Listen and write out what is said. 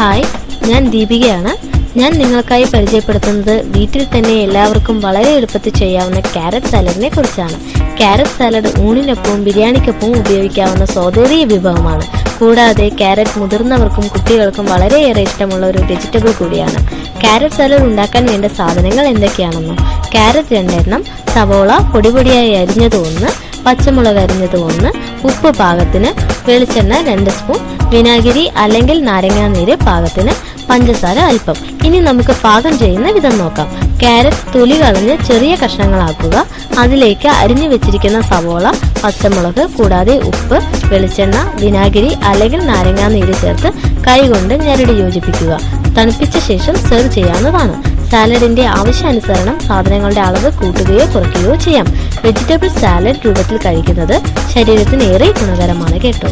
Hi ഞാൻ ദീപികയാണ്. ഞാൻ നിങ്ങൾക്കായി പരിചയപ്പെടുത്തുന്നത് വീട്ടിൽ തന്നെ എല്ലാവർക്കും വളരെ എളുപ്പത്തിൽ ചെയ്യാവുന്ന ക്യാരറ്റ് സാലഡിനെ കുറിച്ചാണ്. ക്യാരറ്റ് സാലഡ് ഊണിനൊപ്പവും ബിരിയാണിക്കൊപ്പവും ഉപയോഗിക്കാവുന്ന സ്വാതേറിയ വിഭവമാണ്. കൂടാതെ ക്യാരറ്റ് മുതിർന്നവർക്കും കുട്ടികൾക്കും വളരെയേറെ ഇഷ്ടമുള്ള ഒരു വെജിറ്റബിൾ കൂടിയാണ്. ക്യാരറ്റ് സാലഡ് ഉണ്ടാക്കാൻ വേണ്ട സാധനങ്ങൾ എന്തൊക്കെയാണെന്നോ? ക്യാരറ്റ് രണ്ടെണ്ണം സവോള പൊടിപൊടിയായി അരിഞ്ഞത് ഒന്ന് പച്ചമുളക് അരിഞ്ഞത് ഒന്ന് ഉപ്പ് പാകത്തിന് വെളിച്ചെണ്ണ രണ്ട് സ്പൂൺ വിനാഗിരി അല്ലെങ്കിൽ നാരങ്ങാനീര് പാകത്തിന് പഞ്ചസാര അല്പം. ഇനി നമുക്ക് പാകം ചെയ്യുന്ന വിധം നോക്കാം. ക്യാരറ്റ് തൊലി കളഞ്ഞ് ചെറിയ കഷ്ണങ്ങളാക്കുക. അതിലേക്ക് അരിഞ്ഞു വെച്ചിരിക്കുന്ന സവോള പച്ചമുളക് കൂടാതെ ഉപ്പ് വെളിച്ചെണ്ണ വിനാഗിരി അല്ലെങ്കിൽ നാരങ്ങാനീര് ചേർത്ത് കൈകൊണ്ട് ഞെരടി യോജിപ്പിക്കുക. തണുപ്പിച്ച ശേഷം സെർവ് ചെയ്യാവുന്നതാണ്. സാലഡിന്റെ ആവശ്യാനുസരണം സാധനങ്ങളുടെ അളവ് കൂട്ടുകയോ കുറയ്ക്കുകയോ ചെയ്യാം. വെജിറ്റബിൾ സാലഡ് രൂപത്തിൽ കഴിക്കുന്നത് ശരീരത്തിന് ഏറെ ഗുണകരമാണ് കേട്ടോ.